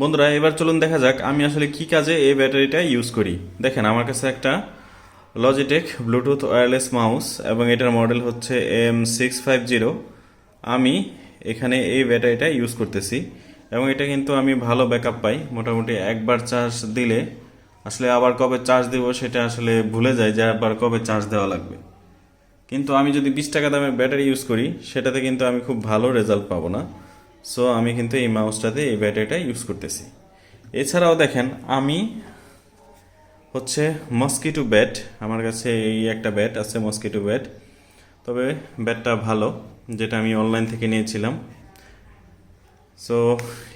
বন্ধুরা, এবার চলুন দেখা যাক আমি আসলে কি কাজে এই ব্যাটারিটা ইউজ করি। দেখেন, আমার কাছে একটা লজিটেক ব্লুটুথ ওয়্যারলেস মাউস এবং এটার মডেল হচ্ছে এম সিক্স ফাইভ জিরো আমি এখানে এই ব্যাটারিটা ইউজ করতেছি এবং এটা কিন্তু আমি ভালো ব্যাকআপ পাই। মোটামুটি একবার চার্জ দিলে, আসলে আবার কবে চার্জ দেব সেটা আসলে ভুলে যায় যে আবার কবে চার্জ দেওয়া লাগবে। কিন্তু আমি যদি বিশ টাকা দামের ব্যাটারি ইউজ করি, সেটাতে কিন্তু আমি খুব ভালো রেজাল্ট পাবো না। সো আমি কিন্তু এই মাউসটাতে এই ব্যাটারিটা ইউজ করতেছি। এছাড়াও দেখেন, আমি হচ্ছে মস্কিটো ব্যাট আমার কাছে এই একটা ব্যাট আছে মস্কিটো ব্যাট তবে ব্যাটটা ভালো, যেটা আমি অনলাইন থেকে নিয়েছিলাম। সো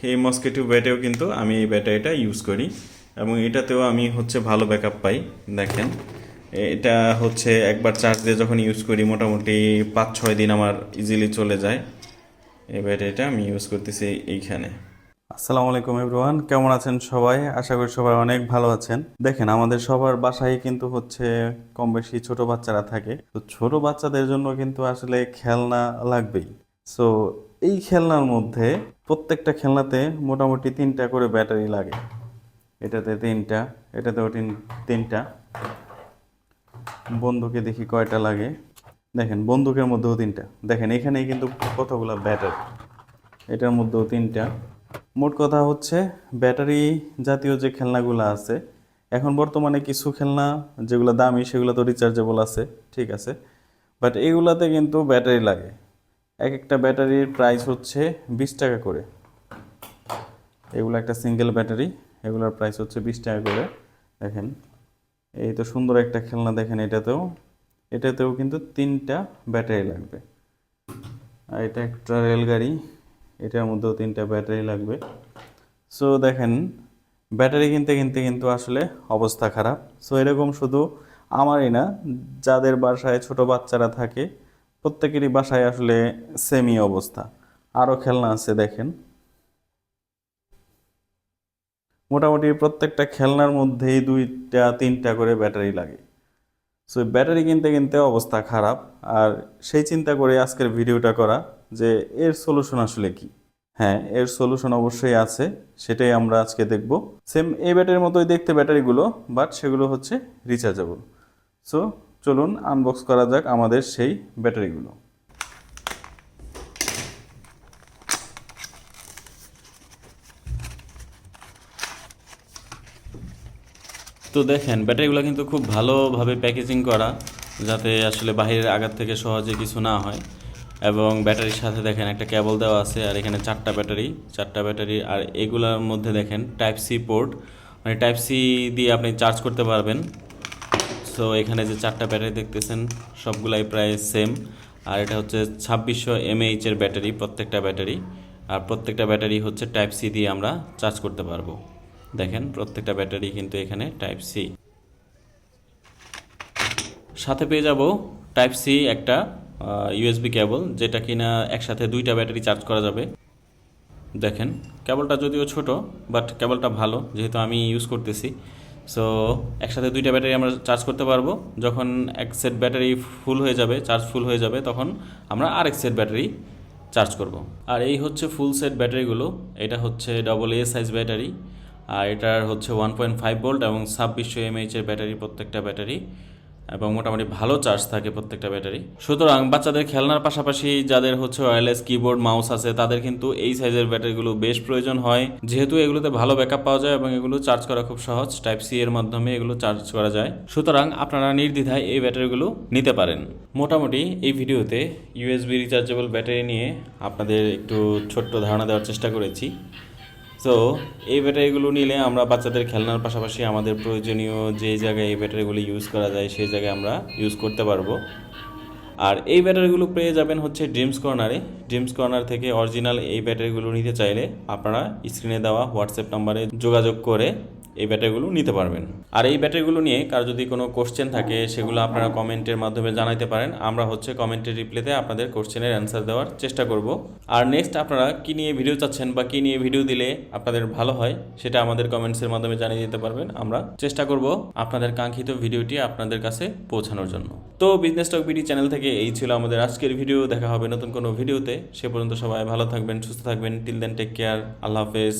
এই মস্কিটো ব্যাটেও কিন্তু আমি এই ব্যাটারিটা ইউজ করি এবং এটাতেও আমি হচ্ছে ভালো ব্যাকআপ পাই। দেখেন, এটা হচ্ছে একবার চার্জ দিয়ে যখন ইউজ করি, মোটামুটি পাঁচ ছয় দিন আমার ইজিলি চলে যায়। এই ব্যাটারিটা আমি ইউজ করতেছি এইখানে। আসসালামু আলাইকুম এভরিওয়ান কেমন আছেন সবাই? আশা করি সবাই অনেক ভালো আছেন। দেখেন, আমাদের সবার বাসায় কিন্তু হচ্ছে কম বেশি ছোট বাচ্চারা থাকে। তো ছোট বাচ্চাদের জন্য কিন্তু আসলে খেলনা লাগবেই। সো এই খেলনার মধ্যে প্রত্যেকটা খেলনাতে মোটামুটি তিনটা করে ব্যাটারি লাগে। এটাতে তিনটা, এটাতেও তিন, তিনটা। বন্ধুকে দেখি কয়টা লাগে। দেখেন, বন্দুকের মধ্যেও তিনটা। দেখেন, এখানেই কিন্তু কতগুলো ব্যাটারি। এটার মধ্যেও তিনটা। মোট কথা হচ্ছে, ব্যাটারি জাতীয় যে খেলনাগুলো আছে, এখন বর্তমানে কিছু খেলনা যেগুলো দামি, সেগুলো তো রিচার্জেবল আছে, ঠিক আছে। বাট এগুলাতে কিন্তু ব্যাটারি লাগে। এক একটা ব্যাটারির প্রাইস হচ্ছে বিশ টাকা করে। এগুলো একটা সিঙ্গেল ব্যাটারি, এগুলোর প্রাইস হচ্ছে বিশ টাকা করে। দেখেন, এই তো সুন্দর একটা খেলনা দেখেন এটাতেও। এটাতেও কিন্তু তিনটা ব্যাটারি লাগবে। আর এটা একটা রেলগাড়ি, এটার মধ্যেও তিনটা ব্যাটারি লাগবে। সো দেখেন, ব্যাটারি কিনতে কিনতে কিন্তু আসলে অবস্থা খারাপ। সো এরকম শুধু আমারই না, যাদের বাসায় ছোট বাচ্চারা থাকে, প্রত্যেকেরই বাসায় আসলে সেমই অবস্থা। আরও খেলনা আছে, দেখেন। মোটামুটি প্রত্যেকটা খেলনার মধ্যেই দুইটা, তিনটা করে ব্যাটারি লাগে। সো ব্যাটারি কিনতে কিনতে অবস্থা খারাপ। আর সেই চিন্তা করে আজকের ভিডিওটা করা যে, এর সলিউশন আসলে কি? হ্যাঁ এর সলিউশন অবশ্যই আছে, সেটাই আমরা আজকে দেখব। সেম এই ব্যাটারির মতোই দেখতে ব্যাটারিগুলো বাট সেগুলো হচ্ছে রিচার্জেবল সো চলুন আনবক্স করা যাক আমাদের সেই ব্যাটারিগুলো তো দেখেন ব্যাটারিগুলো কিন্তু খুব ভালোভাবে প্যাকেজিং করা, যাতে আসলে বাহিরের আঘাত থেকে সহজে কিছু না হয়। এবং ব্যাটারির সাথে দেখেন, একটা কেবল দেওয়া আছে, আর এখানে চারটা ব্যাটারি চারটা ব্যাটারি, আর এগুলোর মধ্যে দেখেন টাইপ সি পোর্ট মানে টাইপ সি দিয়ে আপনি চার্জ করতে পারবেন। সো এখানে যে চারটা ব্যাটারি দেখতেছেন, সবগুলাই প্রায় সেম আর এটা হচ্ছে ছাব্বিশশো এমএইচ এর ব্যাটারি, প্রত্যেকটা ব্যাটারি। আর প্রত্যেকটা ব্যাটারি হচ্ছে টাইপ সি দিয়ে আমরা চার্জ করতে পারব। দেখেন, প্রত্যেকটা ব্যাটারি কিন্তু এখানে টাইপ সি সাথে পেয়ে যাব টাইপ সি একটা ইউএসবি কেবল যেটা কিনা একসাথে দুইটা ব্যাটারি চার্জ করা যাবে। দেখেন কেবলটা যদিও ছোট বাট কেবলটা ভালো, যেহেতু আমি ইউজ করতেছি। সো একসাথে দুইটা ব্যাটারি আমরা চার্জ করতে পারব। যখন এক সেট ব্যাটারি ফুল হয়ে যাবে চার্জ ফুল হয়ে যাবে, তখন আমরা আরেক সেট ব্যাটারি চার্জ করব। আর এই হচ্ছে ফুল সেট ব্যাটারিগুলো, এটা হচ্ছে ডবল এ সাইজ ব্যাটারি। আর এটার হচ্ছে ওয়ান পয়েন্ট ফাইভ ভোল্ট এবং ছাব্বিশশো এমএইচের ব্যাটারি, প্রত্যেকটা ব্যাটারি। এবং মোটামুটি ভালো চার্জ থাকে প্রত্যেকটা ব্যাটারি। সুতরাং বাচ্চাদের খেলনার পাশাপাশি যাদের হচ্ছে ওয়্যারলেস কিবোর্ড মাউস আছে, তাদের কিন্তু এই সাইজের ব্যাটারিগুলো বেশ প্রয়োজন হয়। যেহেতু এগুলোতে ভালো ব্যাকআপ পাওয়া যায় এবং এগুলো চার্জ করা খুব সহজ টাইপ সি এর মাধ্যমে এগুলো চার্জ করা যায়। সুতরাং আপনারা নির্দ্বিধায় এই ব্যাটারিগুলো নিতে পারেন। মোটামুটি এই ভিডিওতে ইউএসবি রিচার্জেবল ব্যাটারি নিয়ে আপনাদের একটু ছোট্ট ধারণা দেওয়ার চেষ্টা করেছি। তো এই ব্যাটারিগুলো নিলে আমরা বাচ্চাদের খেলনার পাশাপাশি আমাদের প্রয়োজনীয় যে জায়গায় এই ব্যাটারিগুলি ইউজ করা যায়, সেই জায়গায় আমরা ইউজ করতে পারব। আর এই ব্যাটারিগুলো পেয়ে যাবেন হচ্ছে ড্রিমস কর্নারে ড্রিমস কর্নার থেকে অরিজিনাল এই ব্যাটারিগুলো নিতে চাইলে আপনারা স্ক্রিনে দেওয়া হোয়াটসঅ্যাপ নাম্বারে যোগাযোগ করে এই ব্যাটারিগুলো নিতে পারবেন। আর এই ব্যাটারিগুলো নিয়ে কার যদি কোনো কোশ্চেন থাকে, সেগুলো আপনারা কমেন্টের মাধ্যমে জানাইতে পারেন। আমরা হচ্ছে কমেন্টের রিপ্লাইতে আপনাদের কোশ্চেনের অ্যান্সার দেওয়ার চেষ্টা করব। আর নেক্সট আপনারা কী নিয়ে ভিডিও চাচ্ছেন বা কী নিয়ে ভিডিও দিলে আপনাদের ভালো হয়, সেটা আমাদের কমেন্টসের মাধ্যমে জানিয়ে দিতে পারবেন। আমরা চেষ্টা করব আপনাদের কাঙ্ক্ষিত ভিডিওটি আপনাদের কাছে পৌঁছানোর জন্য। তো বিজনেস টক বিডি চ্যানেল থেকে এই ছিল আমাদের আজকের ভিডিও দেখা হবে নতুন কোনো ভিডিওতে সে পর্যন্ত সবাই ভালো থাকবেন, সুস্থ থাকবেন। টিল দেন টেক কেয়ার আল্লাহ হাফেজ।